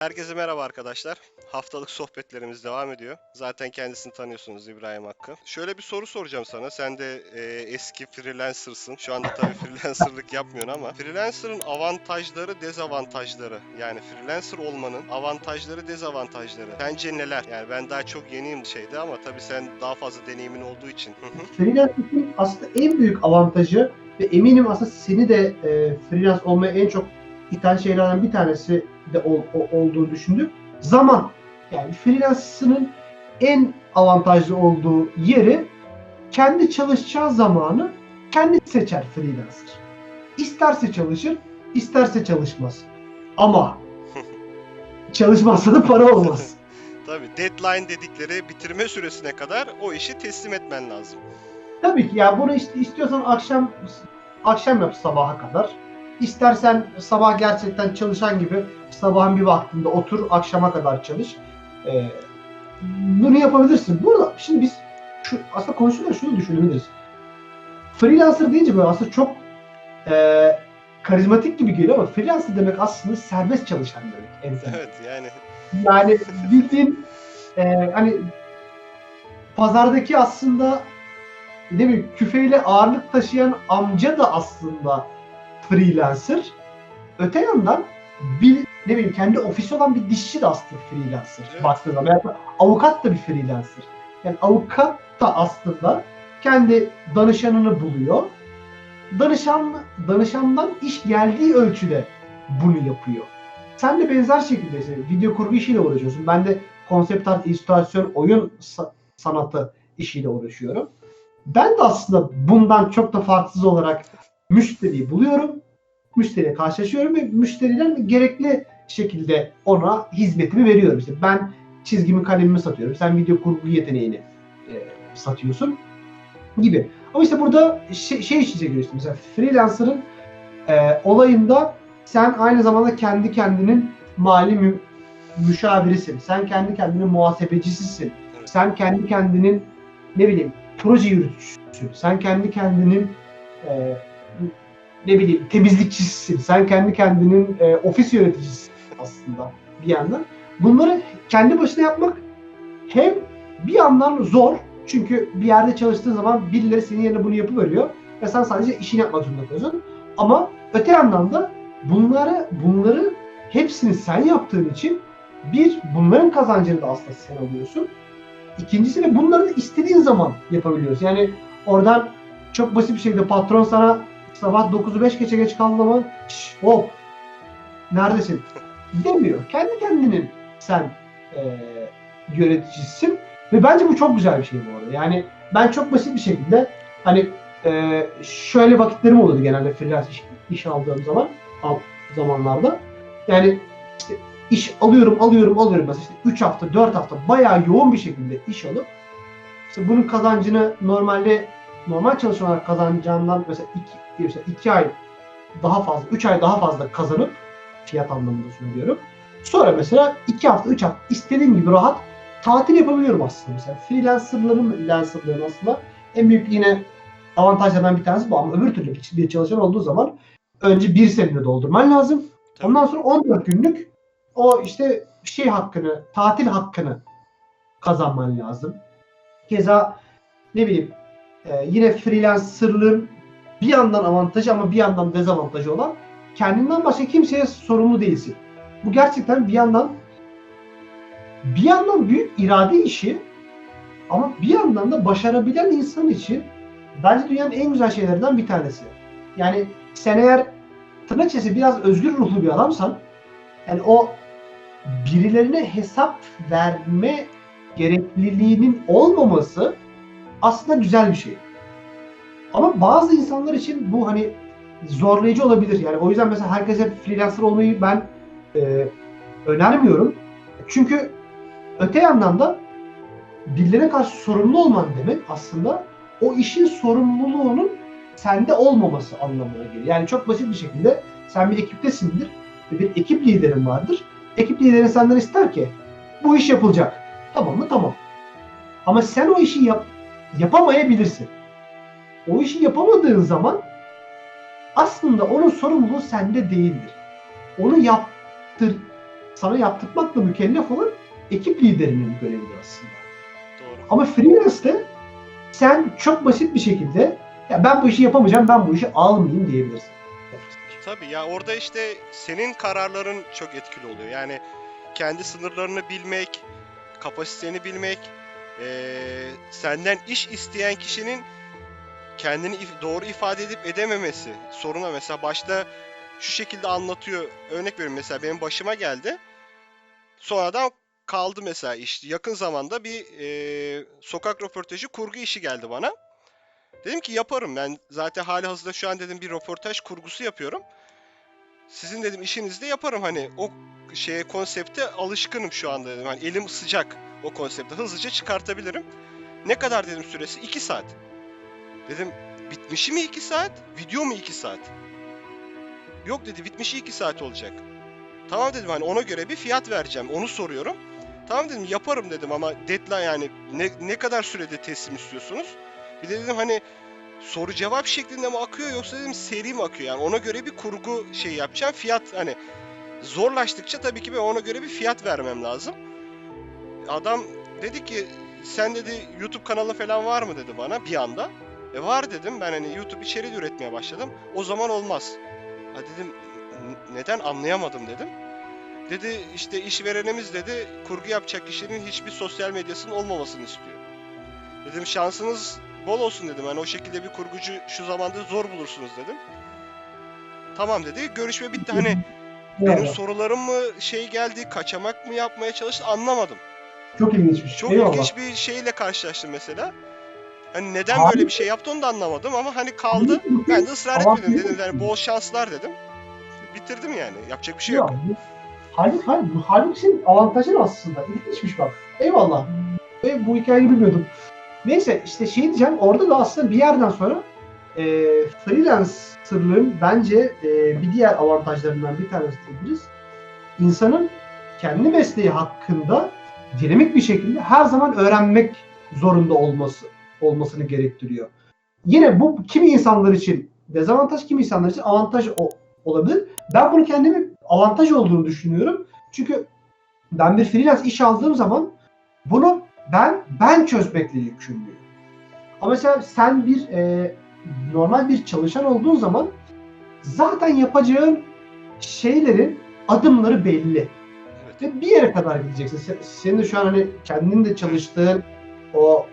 Herkese merhaba arkadaşlar. Haftalık sohbetlerimiz devam ediyor. Zaten kendisini tanıyorsunuz İbrahim Hakkı. Şöyle bir soru soracağım sana. Sen de e, eski freelancer'sın. Şu anda tabii freelancer'lık yapmıyorsun ama freelancer'ın avantajları, dezavantajları. Yani freelancer olmanın avantajları, dezavantajları. Sence neler? Yani ben daha çok yeniyim şeyde ama tabii sen daha fazla deneyimin olduğu için. Freelance'in aslında en büyük avantajı ve eminim aslında seni de e, freelance olmaya en çok iten şeylerden bir tanesi de ol- o- olduğunu düşündüm. Zaman. Yani freelancer'ın en avantajlı olduğu yeri kendi çalışacağı zamanı kendi seçer freelancer. İsterse çalışır, isterse çalışmaz. Ama çalışmazsa da para olmaz. Tabii deadline dedikleri bitirme süresine kadar o işi teslim etmen lazım. Tabii ki ya bunu işte istiyorsan akşam akşam yap sabaha kadar. İstersen sabah gerçekten çalışan gibi sabahın bir vaktinde otur akşama kadar çalış. Ee, bunu yapabilirsin. Burada şimdi biz şu, aslında konuşurken şunu düşünebiliriz. Freelancer deyince böyle aslında çok e, karizmatik gibi geliyor ama freelancer demek aslında serbest çalışan demek. En. Evet yani Yani bildiğin e, hani pazardaki aslında ne bileyim küfeyle ağırlık taşıyan amca da aslında freelancer. Öte yandan bir ne bileyim kendi ofisi olan bir dişçi de aslında freelancer. Evet. Baktığın zaman. Yani avukat da bir freelancer. Yani avukat da aslında kendi danışanını buluyor. Danışan danışandan iş geldiği ölçüde bunu yapıyor. Sen de benzer şekilde işte video kurgu işiyle uğraşıyorsun. Ben de konsept art, illüstrasyon, oyun sa- sanatı işiyle uğraşıyorum. Ben de aslında bundan çok da farksız olarak müşteriyi buluyorum. Müşteriye karşılaşıyorum ve müşteriden gerekli şekilde ona hizmetimi veriyorum. İşte ben çizgimi kalemimi satıyorum. Sen video kurgu yeteneğini e, satıyorsun gibi. Ama işte burada şey, şey işinize giriyor işte. Mesela freelancer'ın e, olayında sen aynı zamanda kendi kendinin mali mü- müşavirisin. Sen kendi kendinin muhasebecisisin. Sen kendi kendinin ne bileyim proje yürütücüsün. Sen kendi kendinin e, ne bileyim temizlikçisisin. Sen kendi kendinin e, ofis yöneticisisin aslında bir yandan. Bunları kendi başına yapmak hem bir yandan zor çünkü bir yerde çalıştığın zaman birileri senin yerine bunu yapıveriyor ve sen sadece işini yapmak zorunda kalıyorsun. Ama öte yandan da bunları bunları hepsini sen yaptığın için bir bunların kazancını da aslında sen alıyorsun. İkincisi de bunları da istediğin zaman yapabiliyorsun. Yani oradan çok basit bir şekilde patron sana sabah 9'u 5 geçe geç kaldın ama "Şş, hop neredesin demiyor. Kendi kendinin sen eee yöneticisisin ve bence bu çok güzel bir şey bu arada. Yani ben çok basit bir şekilde hani eee, şöyle vakitlerim oluyordu genelde freelance iş, iş aldığım zaman al, zamanlarda. Yani işte iş alıyorum alıyorum alıyorum mesela işte 3 hafta 4 hafta bayağı yoğun bir şekilde iş alıp işte bunun kazancını normalde normal çalışan olarak kazanacağından mesela 2 mesela iki ay daha fazla 3 ay daha fazla kazanıp fiyat anlamında söylüyorum. Sonra mesela 2 hafta 3 hafta istediğim gibi rahat tatil yapabiliyorum aslında mesela. Freelancerların freelancerların aslında en büyük yine avantajlardan bir tanesi bu ama öbür türlü bir- çalışan olduğu zaman önce bir senede doldurman lazım. Ondan sonra 14 günlük o işte şey hakkını, tatil hakkını kazanman lazım. Keza ne bileyim e, yine freelancerlığın bir yandan avantajı ama bir yandan dezavantajı olan kendinden başka kimseye sorumlu değilsin. Bu gerçekten bir yandan bir yandan büyük irade işi ama bir yandan da başarabilen insan için bence dünyanın en güzel şeylerinden bir tanesi. Yani sen eğer tırnak biraz özgür ruhlu bir adamsan yani o birilerine hesap verme gerekliliğinin olmaması aslında güzel bir şey. Ama bazı insanlar için bu hani zorlayıcı olabilir. Yani o yüzden mesela herkese freelancer olmayı ben e, önermiyorum. Çünkü öte yandan da birilerine karşı sorumlu olman demek aslında o işin sorumluluğunun sende olmaması anlamına geliyor. Yani çok basit bir şekilde sen bir ekiptesindir ve bir ekip liderin vardır. Ekip lideri senden ister ki bu iş yapılacak. Tamam mı? Tamam. Ama sen o işi yap yapamayabilirsin. O işi yapamadığın zaman aslında onun sorumluluğu sende değildir. Onu yaptır sana yaptırmakla mükellef olan ekip liderinin görevidir aslında. Doğru. Ama freelance'de sen çok basit bir şekilde ya ben bu işi yapamayacağım, ben bu işi almayayım diyebilirsin. Tabii ya orada işte senin kararların çok etkili oluyor. Yani kendi sınırlarını bilmek, kapasiteni bilmek, eee, senden iş isteyen kişinin kendini if- doğru ifade edip edememesi soruna mesela başta şu şekilde anlatıyor. Örnek veriyorum mesela benim başıma geldi. Sonradan kaldı mesela iş. Yakın zamanda bir eee, sokak röportajı kurgu işi geldi bana. Dedim ki yaparım ben zaten hali hazırda şu an dedim bir röportaj kurgusu yapıyorum. Sizin dedim işinizde yaparım hani o şeye konsepte alışkınım şu anda dedim. Hani elim sıcak o konsepte hızlıca çıkartabilirim. Ne kadar dedim süresi? 2 saat. Dedim bitmişi mi 2 saat? Video mu 2 saat? Yok dedi bitmişi 2 saat olacak. Tamam dedim hani ona göre bir fiyat vereceğim. Onu soruyorum. Tamam dedim yaparım dedim ama deadline yani ne, ne kadar sürede teslim istiyorsunuz? Bir de dedim hani soru cevap şeklinde mi akıyor yoksa dedim seri mi akıyor? Yani ona göre bir kurgu şey yapacağım. Fiyat hani zorlaştıkça tabii ki ben ona göre bir fiyat vermem lazım. Adam dedi ki sen dedi YouTube kanalı falan var mı dedi bana bir anda. E var dedim ben hani YouTube içeriği üretmeye başladım. O zaman olmaz. Ha dedim "N- neden anlayamadım dedim. Dedi işte işverenimiz dedi kurgu yapacak kişinin hiçbir sosyal medyasının olmamasını istiyor. Dedim şansınız bol olsun dedim. Hani o şekilde bir kurgucu şu zamanda zor bulursunuz dedim. Tamam dedi. Görüşme bitti. Hani benim sorularım mı şey geldi, kaçamak mı yapmaya çalıştı anlamadım. Çok ilginçmiş. Çok Eyvallah. ilginç bir şeyle karşılaştım mesela. Hani neden Abi- böyle bir şey yaptı onu da anlamadım ama hani kaldı. Ben de ısrar Ama- etmedim dedim. Yani bol şanslar dedim. Bitirdim yani. Yapacak bir şey yok. Ya, bu- halbuki, halbuki, bu halbuki avantajın aslında. İlginçmiş bak. Eyvallah. Ve bu hikayeyi bilmiyordum. Neyse işte şey diyeceğim. Orada da aslında bir yerden sonra e, freelancerlığın bence e, bir diğer avantajlarından bir tanesi diyebiliriz. İnsanın kendi mesleği hakkında dinamik bir şekilde her zaman öğrenmek zorunda olması olmasını gerektiriyor. Yine bu kimi insanlar için dezavantaj, kimi insanlar için avantaj o- olabilir. Ben bunu kendimi avantaj olduğunu düşünüyorum. Çünkü ben bir freelance iş aldığım zaman bunu ben ben çözmekle yükümlüyüm. Ama mesela sen bir e, normal bir çalışan olduğun zaman zaten yapacağın şeylerin adımları belli. Ve bir yere kadar gideceksin. Sen, senin de şu an hani kendin de çalıştığın o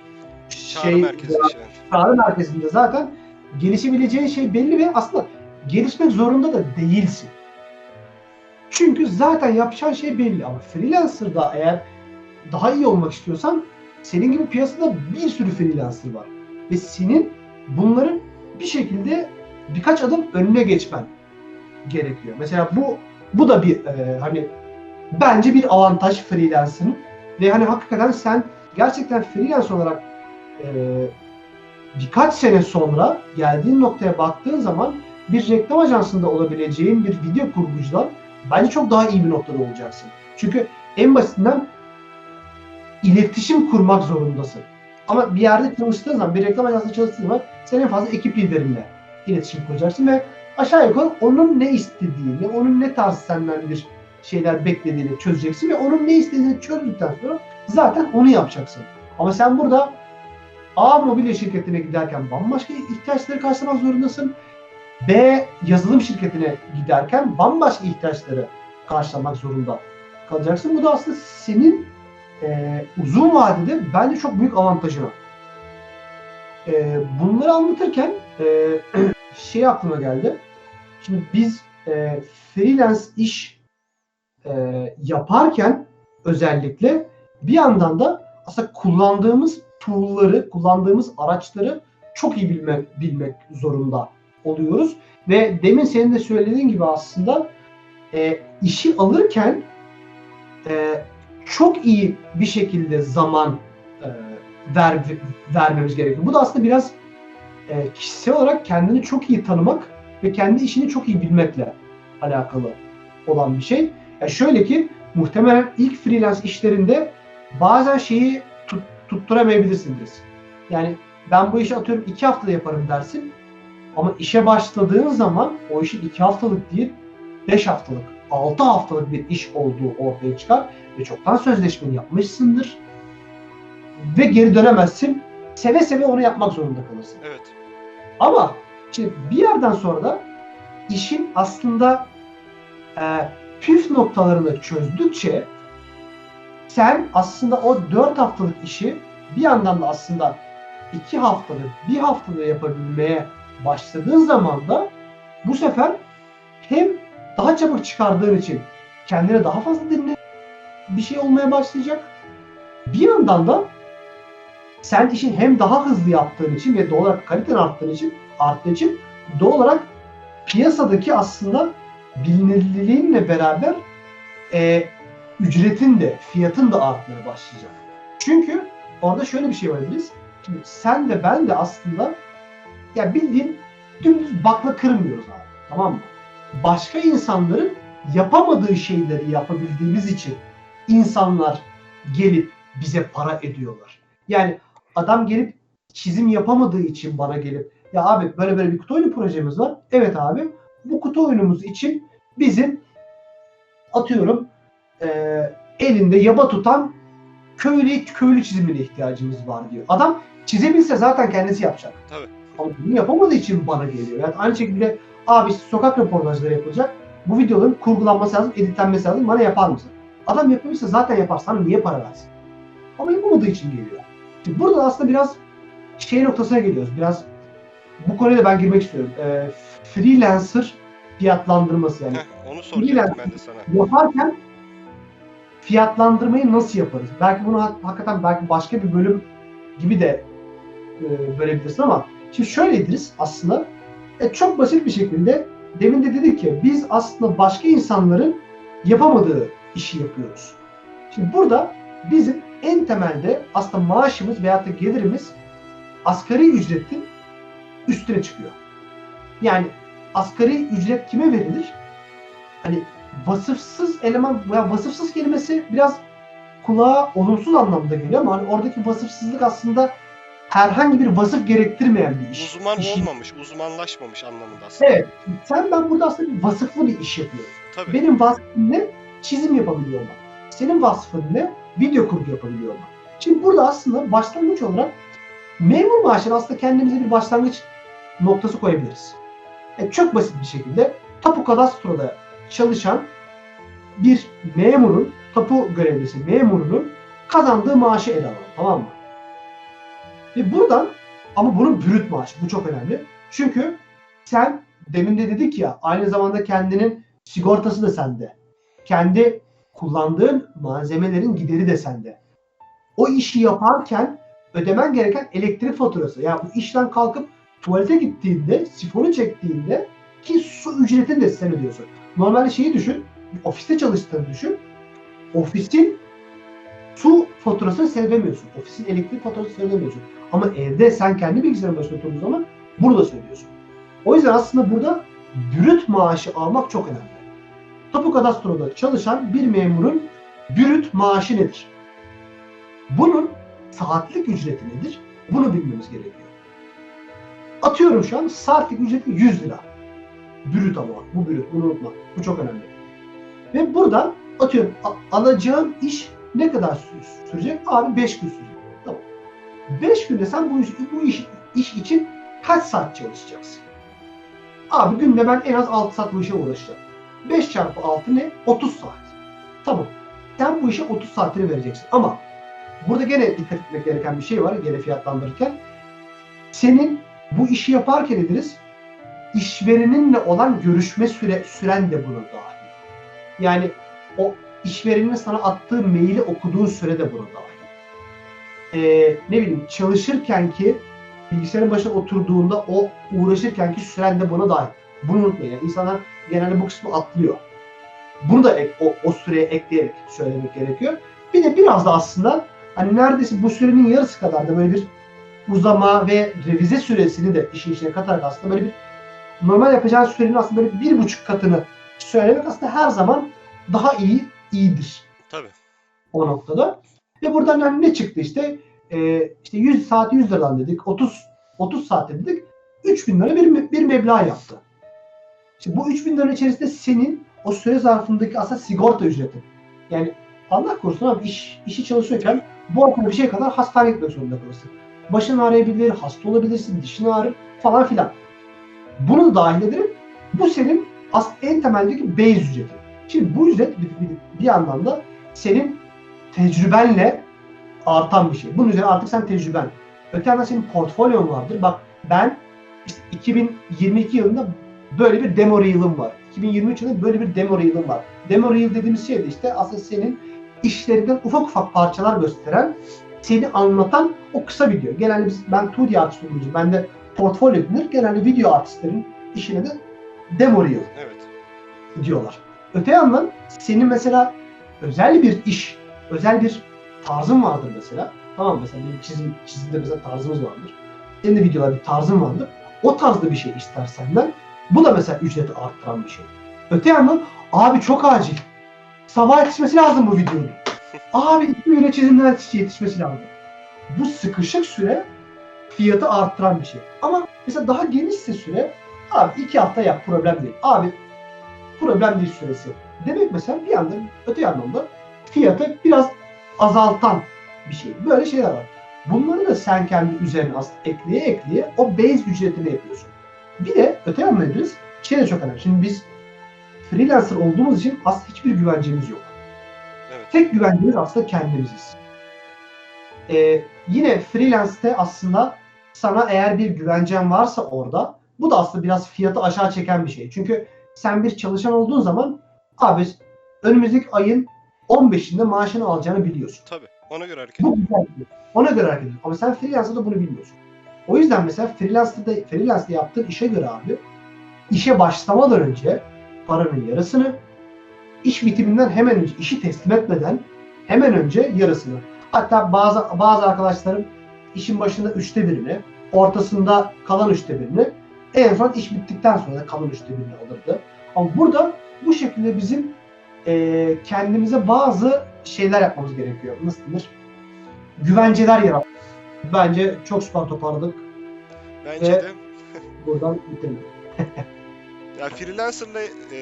Çağrı şey merkezi şey. çağrı merkezinde zaten gelişebileceğin şey belli ve aslında gelişmek zorunda da değilsin. Çünkü zaten yapacağın şey belli ama freelancer'da eğer daha iyi olmak istiyorsan senin gibi piyasada bir sürü freelancer var. Ve senin bunların bir şekilde birkaç adım önüne geçmen gerekiyor. Mesela bu bu da bir e, hani bence bir avantaj freelancer'ın ve hani hakikaten sen gerçekten freelance olarak e, birkaç sene sonra geldiğin noktaya baktığın zaman bir reklam ajansında olabileceğin bir video kurgucudan bence çok daha iyi bir noktada olacaksın. Çünkü en basitinden iletişim kurmak zorundasın. Ama bir yerde çalıştığın zaman, bir reklam ajansında çalıştığın zaman sen en fazla ekip liderinle iletişim kuracaksın ve aşağı yukarı onun ne istediğini, onun ne tarz senden bir şeyler beklediğini çözeceksin ve onun ne istediğini çözdükten sonra zaten onu yapacaksın. Ama sen burada A mobilya şirketine giderken bambaşka ihtiyaçları karşılamak zorundasın. B yazılım şirketine giderken bambaşka ihtiyaçları karşılamak zorunda kalacaksın. Bu da aslında senin e, uzun vadede bence çok büyük avantajına. E, bunları anlatırken e, şey aklıma geldi. Şimdi biz e, freelance iş e, yaparken özellikle bir yandan da aslında kullandığımız tool'ları, kullandığımız araçları çok iyi bilmek, bilmek zorunda oluyoruz. Ve demin senin de söylediğin gibi aslında e, işi alırken e, çok iyi bir şekilde zaman e, ver, vermemiz gerekiyor. Bu da aslında biraz e, kişisel olarak kendini çok iyi tanımak ve kendi işini çok iyi bilmekle alakalı olan bir şey. Yani şöyle ki muhtemelen ilk freelance işlerinde bazen şeyi tut, tutturamayabilirsiniz. Yani ben bu işi atıyorum iki haftada yaparım dersin. Ama işe başladığın zaman o işin iki haftalık değil, beş haftalık 6 haftalık bir iş olduğu ortaya çıkar ve çoktan sözleşmeni yapmışsındır ve geri dönemezsin. Seve seve onu yapmak zorunda kalırsın. Evet. Ama şimdi bir yerden sonra da işin aslında e, püf noktalarını çözdükçe sen aslında o 4 haftalık işi bir yandan da aslında 2 haftada, bir haftada yapabilmeye başladığın zaman da bu sefer hem daha çabuk çıkardığın için kendine daha fazla dinle bir şey olmaya başlayacak. Bir yandan da sen işin hem daha hızlı yaptığın için ve doğal olarak kaliten arttığın için arttığı için doğal olarak piyasadaki aslında bilinirliğinle beraber e, ücretin de fiyatın da artmaya başlayacak. Çünkü orada şöyle bir şey var biz. Şimdi sen de ben de aslında ya bildiğin dümdüz bakla kırmıyoruz abi. Tamam mı? Başka insanların yapamadığı şeyleri yapabildiğimiz için insanlar gelip bize para ediyorlar. Yani adam gelip çizim yapamadığı için bana gelip ya abi böyle böyle bir kutu oyunu projemiz var. Evet abi bu kutu oyunumuz için bizim atıyorum eee, elinde yaba tutan köylü köylü çizimine ihtiyacımız var diyor. Adam çizebilse zaten kendisi yapacak. Tabii. Ama bunu yapamadığı için bana geliyor. Yani aynı şekilde abi işte sokak röportajları yapılacak. Bu videoların kurgulanması lazım, editlenmesi lazım. Bana yapar mısın? Adam yapıyorsa zaten yapar. Sana niye para versin? Ama yapamadığı için geliyor. Şimdi burada aslında biraz şey noktasına geliyoruz. Biraz bu konuya da ben girmek istiyorum. Ee, freelancer fiyatlandırması yani. Heh, onu soracaktım ben de sana. Yaparken fiyatlandırmayı nasıl yaparız? Belki bunu hak- hakikaten belki başka bir bölüm gibi de e, bölebilirsin ama şimdi şöyle İdris aslında e, çok basit bir şekilde demin de dedik ki biz aslında başka insanların yapamadığı işi yapıyoruz. Şimdi burada bizim en temelde aslında maaşımız veyahut da gelirimiz asgari ücretin üstüne çıkıyor. Yani asgari ücret kime verilir? Hani vasıfsız eleman, ya vasıfsız kelimesi biraz kulağa olumsuz anlamda geliyor ama hani oradaki vasıfsızlık aslında herhangi bir vasıf gerektirmeyen bir iş. Uzman İşin- olmamış, uzmanlaşmamış anlamında aslında. Evet. Sen ben burada aslında bir vasıflı bir iş yapıyorum. Tabii. Benim vasfım ne? Çizim yapabiliyor olmak. Senin vasfın ne? Video kurgu yapabiliyor olmak. Şimdi burada aslında başlangıç olarak memur maaşını aslında kendimize bir başlangıç noktası koyabiliriz. E, çok basit bir şekilde tapu kadastroda çalışan bir memurun, tapu görevlisi memurunun kazandığı maaşı ele alalım. Tamam mı? Ve buradan ama bunun brüt maaşı. Bu çok önemli. Çünkü sen demin de dedik ya aynı zamanda kendinin sigortası da sende. Kendi kullandığın malzemelerin gideri de sende. O işi yaparken ödemen gereken elektrik faturası. Yani bu işten kalkıp tuvalete gittiğinde, sifonu çektiğinde ki su ücretini de sen ödüyorsun. Normalde şeyi düşün, ofiste çalıştığını düşün. Ofisin su faturasını sen ödemiyorsun. Ofisin elektrik faturasını sen ödemiyorsun. Ama evde sen kendi bilgisayarın başında oturduğun zaman burada söylüyorsun. O yüzden aslında burada brüt maaşı almak çok önemli. Tapu kadastroda çalışan bir memurun brüt maaşı nedir? Bunun saatlik ücreti nedir? Bunu bilmemiz gerekiyor. Atıyorum şu an saatlik ücreti 100 lira. Brüt ama bak, bu brüt bunu unutma. Bu çok önemli. Ve buradan atıyorum alacağım iş ne kadar sü- sürecek? Abi 5 gün sürecek. Tamam. 5 günde sen bu iş, bu iş, iş için kaç saat çalışacaksın? Abi günde ben en az 6 saat bu işe uğraşacağım. 5 çarpı 6 ne? 30 saat. Tamam. Sen bu işe 30 saatini vereceksin. Ama burada gene dikkat etmek gereken bir şey var. Gene fiyatlandırırken. Senin bu işi yaparken ediniz işvereninle olan görüşme süre, süren de buna dahil. Yani o işverenin sana attığı maili okuduğun süre de buna dahil. Ee, ne bileyim çalışırken ki bilgisayarın başına oturduğunda o uğraşırken ki süren de buna dahil. Bunu unutmayın. Yani insanlar genelde bu kısmı atlıyor. Bunu da ek- o, o süreye ekleyerek söylemek gerekiyor. Bir de biraz da aslında hani neredeyse bu sürenin yarısı kadar da böyle bir uzama ve revize süresini de işin içine katarak aslında böyle bir normal yapacağın sürenin aslında böyle bir buçuk katını söylemek aslında her zaman daha iyi iyidir Tabii. o noktada. Ve buradan hani ne çıktı işte e, işte 100 saat 100 liradan dedik 30 30 saat dedik 3000 lira bir, bir meblağ yaptı. Şimdi bu 3000 lira içerisinde senin o süre zarfındaki aslında sigorta ücreti. Yani Allah korusun abi iş, işi çalışıyorken bu aklıma bir şey kadar hastaneye gitmek zorunda kalırsın. Başın ağrıyabilir, hasta olabilirsin, dişin ağrır falan filan. Bunu da dahil ederim. Bu senin en temeldeki base ücreti. Şimdi bu ücret bir, bir, bir yandan da senin tecrübenle artan bir şey. Bunun üzerine artık sen tecrüben. Öte yandan senin portfolyon vardır. Bak ben işte 2022 yılında böyle bir demo reel'ım var. 2023 yılında böyle bir demo reel'ım var. Demo reel dediğimiz şey de işte aslında senin işlerinden ufak ufak parçalar gösteren, seni anlatan o kısa video. Genelde biz, ben 2D artist olduğum ben de portfolyo denir. Genelde video artistlerin işine de demo reel Evet. diyorlar. Öte yandan senin mesela özel bir iş, özel bir tarzın vardır mesela. Tamam mesela benim çizim, çizimde mesela tarzımız vardır. Senin de videolarda bir tarzın vardır. O tarzda bir şey ister senden. Bu da mesela ücreti arttıran bir şey. Öte yandan abi çok acil. Sabah yetişmesi lazım bu videonun. Abi iki güne çizimler yetişmesi lazım. Bu sıkışık süre fiyatı arttıran bir şey. Ama mesela daha genişse süre abi iki hafta yap problem değil. Abi problem değil süresi. Demek mesela bir yandan öte yandan da fiyatı biraz azaltan bir şey. Böyle şeyler var. Bunları da sen kendi üzerine aslında ekleye ekleye o base ücretini yapıyorsun. Bir de öte yandan ederiz. Şey de çok önemli. Şimdi biz freelancer olduğumuz için aslında hiçbir güvencemiz yok. Evet. Tek güvencemiz aslında kendimiziz. Ee, yine freelance'te aslında sana eğer bir güvencen varsa orada bu da aslında biraz fiyatı aşağı çeken bir şey. Çünkü sen bir çalışan olduğun zaman abi önümüzdeki ayın 15'inde maaşını alacağını biliyorsun. Tabii. Ona göre hareket Bu güzel bir şey. Ona göre hareket ediyorsun. Ama sen freelancer'da bunu bilmiyorsun. O yüzden mesela freelancer'da, freelance'da yaptığın işe göre abi işe başlamadan önce paranın yarısını iş bitiminden hemen önce işi teslim etmeden hemen önce yarısını. Hatta bazı bazı arkadaşlarım işin başında üçte birini, ortasında kalan üçte birini, en son iş bittikten sonra da kalan üçte birini alırdı. Ama burada bu şekilde bizim eee, kendimize bazı şeyler yapmamız gerekiyor. Nasıl denir? Güvenceler yarat. Bence çok süper toparladık. Bence Ve- de Buradan bitirelim. Ya freelancer'la e,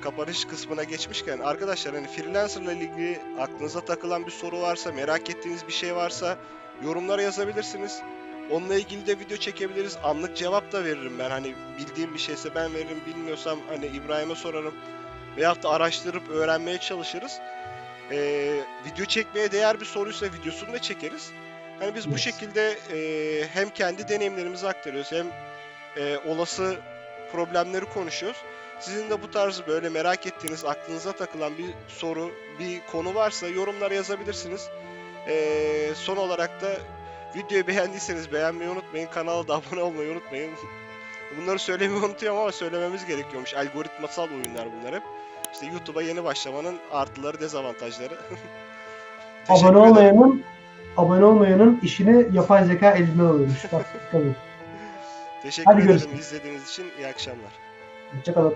kapanış kısmına geçmişken arkadaşlar hani freelancer'la ilgili aklınıza takılan bir soru varsa, merak ettiğiniz bir şey varsa yorumlara yazabilirsiniz. Onunla ilgili de video çekebiliriz. Anlık cevap da veririm ben. Hani bildiğim bir şeyse ben veririm. Bilmiyorsam hani İbrahim'e sorarım. Veyahut da araştırıp öğrenmeye çalışırız. E, video çekmeye değer bir soruysa videosunu da çekeriz. Hani biz bu şekilde e, hem kendi deneyimlerimizi aktarıyoruz hem e, olası problemleri konuşuyoruz. Sizin de bu tarz böyle merak ettiğiniz, aklınıza takılan bir soru, bir konu varsa yorumlara yazabilirsiniz. Ee, son olarak da videoyu beğendiyseniz beğenmeyi unutmayın. Kanala da abone olmayı unutmayın. Bunları söylemeyi unutuyorum ama söylememiz gerekiyormuş. Algoritmasal oyunlar bunlar hep. İşte YouTube'a yeni başlamanın artıları, dezavantajları. Abone olmayanın abone olmayanın işini yapay zeka elinden alıyormuş. Bak. Teşekkür Hadi ederim görüşürüz. izlediğiniz için. İyi akşamlar. Hoşçakalın.